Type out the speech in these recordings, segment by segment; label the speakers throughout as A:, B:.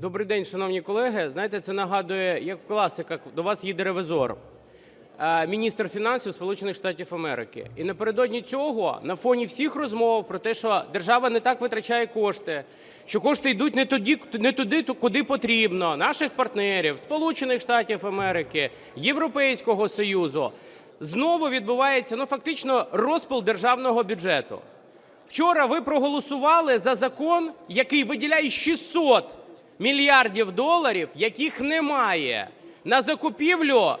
A: Добрий день, шановні колеги. Знаєте, це нагадує, як класика, до вас їде ревізор, е, міністр фінансів Сполучених Штатів Америки. І напередодні цього, на фоні всіх розмов про те, що держава не так витрачає кошти, що кошти йдуть не туди, не туди, куди потрібно, наших партнерів, Сполучених Штатів Америки, Європейського Союзу, знову відбувається ну, фактично розпил державного бюджету. Вчора ви проголосували за закон, який виділяє 600 мільярдів доларів, яких немає на закупівлю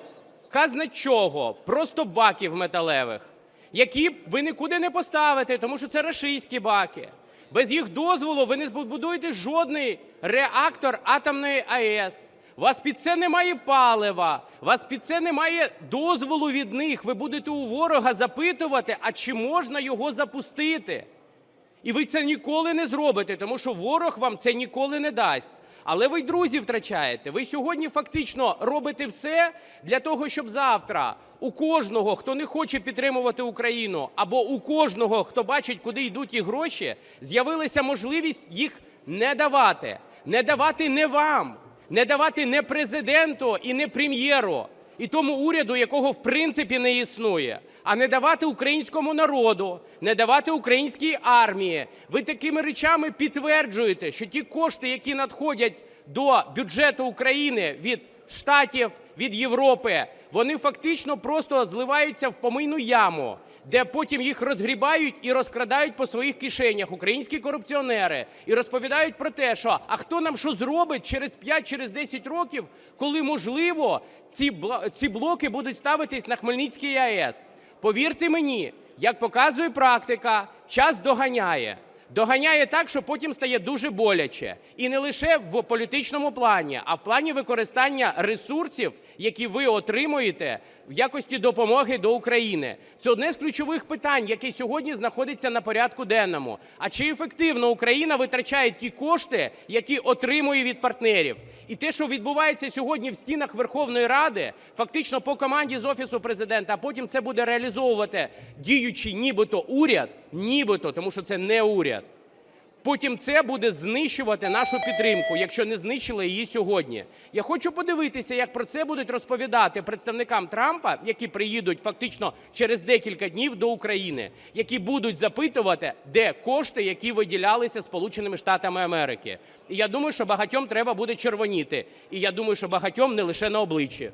A: казна чого, просто баків металевих, які ви нікуди не поставите, тому що це рашистські баки. Без їх дозволу ви не збудуєте жодний реактор атомної АЕС. У вас під це немає палива, у вас під це немає дозволу від них. Ви будете у ворога запитувати, а чи можна його запустити. І ви це ніколи не зробите, тому що ворог вам це ніколи не дасть. Але ви й друзів втрачаєте. Ви сьогодні фактично робите все для того, щоб завтра у кожного, хто не хоче підтримувати Україну, або у кожного, хто бачить, куди йдуть і гроші, з'явилася можливість їх не давати. Не давати не вам, не давати не президенту і не прем'єру, і тому уряду, якого в принципі не існує, а не давати українському народу, не давати українській армії. Ви такими речами підтверджуєте, що ті кошти, які надходять до бюджету України від Штатів, від Європи, вони фактично просто зливаються в помийну яму, де потім їх розгрібають і розкрадають по своїх кишенях українські корупціонери і розповідають про те, що а хто нам що зробить через 5, через 10 років, коли можливо ці ці блоки будуть ставитись на Хмельницькій АЕС. Повірте мені, як показує практика, час доганяє. Доганяє так, що потім стає дуже боляче. І не лише в політичному плані, а в плані використання ресурсів, які ви отримуєте в якості допомоги до України. Це одне з ключових питань, яке сьогодні знаходиться на порядку денному. А чи ефективно Україна витрачає ті кошти, які отримує від партнерів? І те, що відбувається сьогодні в стінах Верховної Ради, фактично по команді з офісу президента, а потім це буде реалізовувати діючий нібито уряд, нібито, тому що це не уряд. Потім це буде знищувати нашу підтримку, якщо не знищили її сьогодні. Я хочу подивитися, як про це будуть розповідати представникам Трампа, які приїдуть фактично через декілька днів до України, які будуть запитувати, де кошти, які виділялися Сполученими Штатами Америки. І я думаю, що багатьом треба буде червоніти. І я думаю, що багатьом не лише на обличчі.